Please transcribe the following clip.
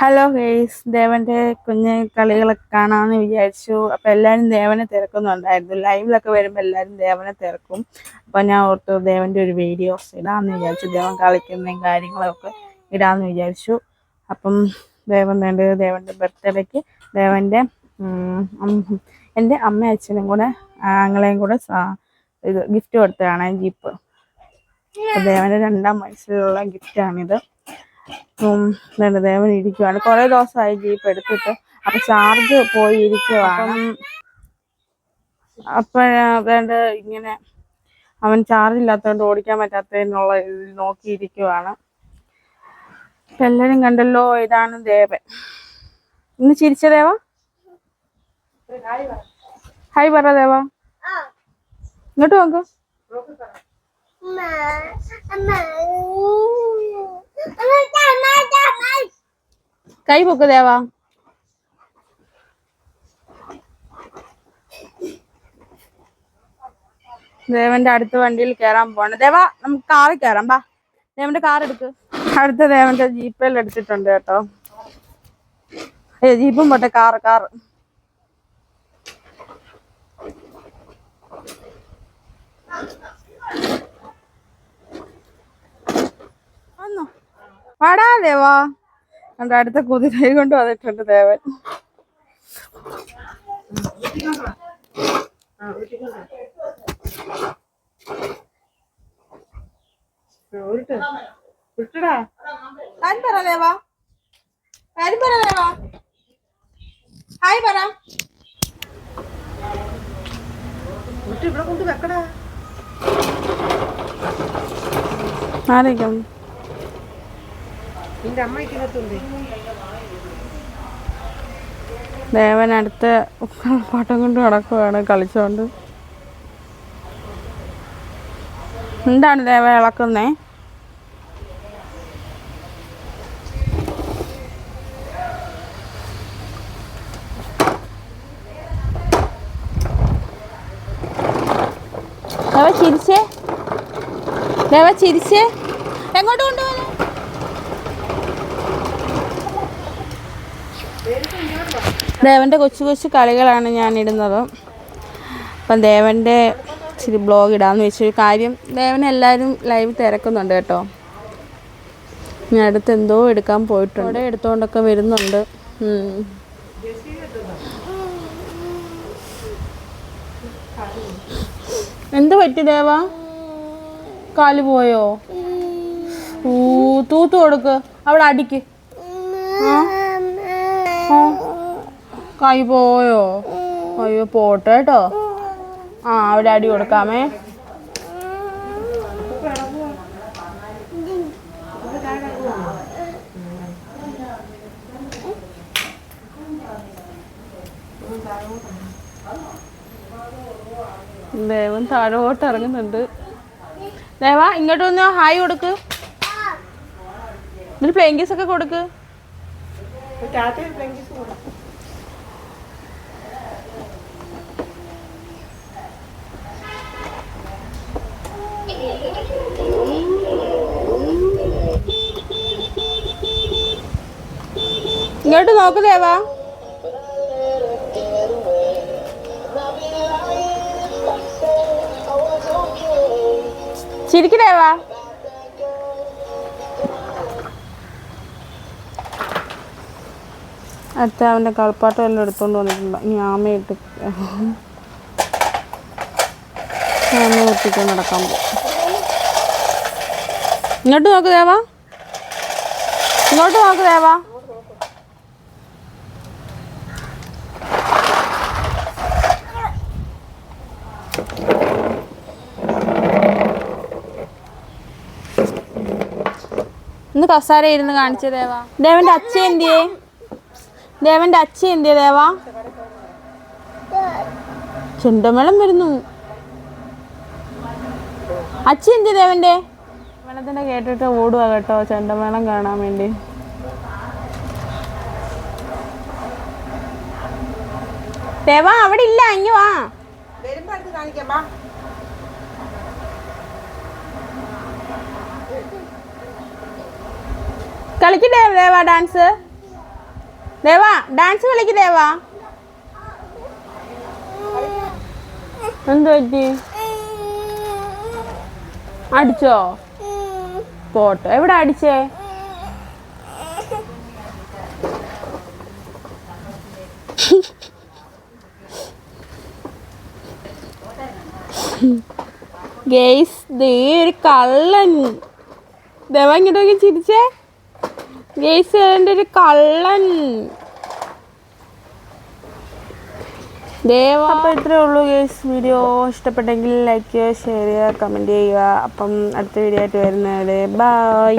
Hello guys ദേവന്റെ കുഞ്ഞ് കളികളൊക്കെ കാണാമെന്ന് വിചാരിച്ചു. അപ്പൊ എല്ലാരും ദേവനെ തിരക്കുന്നുണ്ടായിരുന്നു. ലൈവിലൊക്കെ വരുമ്പോൾ എല്ലാരും ദേവനെ തിരക്കും. അപ്പൊ ഞാൻ ഓർത്തു ദേവന്റെ ഒരു വീഡിയോസ് ഇടാന്ന് വിചാരിച്ചു. ദേവൻ കളിക്കുന്നതും കാര്യങ്ങളൊക്കെ ഇടാന്ന് വിചാരിച്ചു. അപ്പം ദേവൻ വേണ്ട ദേവന്റെ ബർത്ത്ഡേക്ക് ദേവന്റെ എന്റെ അമ്മ അച്ഛനും കൂടെ ആങ്ങളെയും കൂടെ ഗിഫ്റ്റ് കൊടുത്തതാണ് ജീപ്പ് ദേവന്റെ രണ്ടാം വയസ്സിലുള്ള ഗിഫ്റ്റാണിത് ദേ ദേവൻ ഇരിക്കുവാണ്. കുറെ ദിവസമായി ജീപ്പ് എടുത്തിട്ട് അപ്പൊ ചാർജ് പോയി ഇരിക്കുവാണ് അപ്പോഴാ വേണ്ട ഇങ്ങനെ അവൻ ചാർജ് ഇല്ലാത്തതുകൊണ്ട് ഓടിക്കാൻ പറ്റാത്തതിനുള്ള ഇതിൽ നോക്കിയിരിക്കുവാണ്. അപ്പൊ എല്ലാരും കണ്ടല്ലോ ഇതാണ് ദേവൻ. ഇന്ന് ചിരിച്ച ദേവ? ഹായ് പറ ദേവ. ഇങ്ങോട്ട് നോക്ക്. കൈ പൊക്ക് ദേവാ. ദേവന്റെ അടുത്ത വണ്ടിയിൽ കയറാൻ പോണ ദേവാ നമുക്ക് കാറിൽ കയറാം ബാ ദേവന്റെ കാർ എടുക്ക്. അടുത്ത ദേവന്റെ ജീപ്പിൽ എടുത്തിട്ടുണ്ട് കേട്ടോ. ഏ ജീപ്പും പോട്ടെ കാറ് കാറ്. വന്നോ വാടാ ദേവാ എന്റെ അടുത്ത കുതിരയും കൊണ്ട് വന്നിട്ടുണ്ട് ദേവൻ. കാര്യം പറ ദേവാ. കാര്യം പറ ദേവാ. ഹായ് പറ. ഇവിടെ കൊണ്ട് വെക്കടാ. ആരേക്കും നിന്റെ അമ്മ ഇതിനകത്തുണ്ട്. ദേവൻ അടുത്ത പാട്ടം കൊണ്ട് നടക്കുവാണ് കളിച്ചോണ്ട്. എന്താണ് ദേവ ഇളക്കുന്നേ? ദേവ ചിരിച്ചേ. ദേവ ചിരിച്ചേ. എങ്ങോട്ട് കൊണ്ടുപോകുന്നു ദേവന്റെ കൊച്ചു കൊച്ചു കളികളാണ് ഞാൻ ഇടുന്നത് അപ്പം ദേവന്റെ ഇച്ചിരി ബ്ലോഗ് ഇടാമെന്ന് വെച്ചൊരു കാര്യം ദേവനെ എല്ലാവരും ലൈവ് തിരക്കുന്നുണ്ട് കേട്ടോ. ഞാൻ അടുത്ത് എന്തോ എടുക്കാൻ പോയിട്ടുണ്ട്. അവിടെ എടുത്തുകൊണ്ടൊക്കെ വരുന്നുണ്ട്. എന്ത് പറ്റി ദേവ? കാൽ പോയോ? ഊ തൂത്ത് കൊടുക്ക്. അവിടെ അടിക്ക്. ആ. കൈ പോയോ? അയ്യോ പോട്ടെ കേട്ടോ. ആ അവിടെ അടി കൊടുക്കാമേ. ദേവൻ താഴോട്ട് ഇറങ്ങുന്നുണ്ട്. ദേവ ഇങ്ങോട്ട് വന്ന്. ഹായ് കൊടുക്ക്. എന്നിട്ട് പ്ലെയിൻ കേസ് ഒക്കെ കൊടുക്ക്. ഇങ്ങോട്ട് നോക്ക് ദേവാ. ചിരിക്ക് ദേവാ. അടുത്ത അവന്റെ കളിപ്പാട്ടം എല്ലാം എടുത്തുകൊണ്ട് വന്നിട്ടുണ്ട്. ആമയിട്ട് ആമ ഒത്തിക്കാൻ നടക്കാൻ പോകും. ഇങ്ങോട്ട് നോക്ക് ദേവാ. ഇങ്ങോട്ട് നോക്ക് ദേവാ. ഇന്ന് കസാര ഇരുന്ന് കാണിച്ച ദേവ. ദേവന്റെ അച്ഛ എന്തിയേ? ദേവന്റെ അച്ഛ എന്തിയേ ദേവ? ചെണ്ടമേളം വരുന്നു. അച്ഛ എന്തിയ ദേവന്റെ? മേളത്തിന്റെ കേട്ടിട്ട് ഓടുക കേട്ടോ ചെണ്ടമേളം കാണാൻ വേണ്ടി. ദേവ അവിടെ ഇല്ല അങ്ങ് വാ. വരുമ്പോ കാണിക്കാം വാ കളിക്കട്ടെ ദേവാ ഡാൻസ്. ദേവാ ഡാൻസ് കളിക്ക് ദേവാ. എന്തു പറ്റി? അടിച്ചോ? പോട്ടോ. എവിടെ അടിച്ചേ? ഗേസ് ദേ ഒരു കള്ളൻ. ദേവ ഇങ്ങോട്ടൊക്കെ ചിരിച്ചേ. ഗേസ് ഒരു കള്ളൻ. ദേവ. ഇത്രേ ഉള്ളൂ ഗേസ് വീഡിയോ ഇഷ്ടപ്പെട്ടെങ്കിൽ ലൈക്ക് ചെയ്യുക ഷെയർ ചെയ്യുക കമന്റ് ചെയ്യുക. അപ്പം അടുത്ത വീഡിയോ ആയിട്ട് വരുന്നത് ബൈ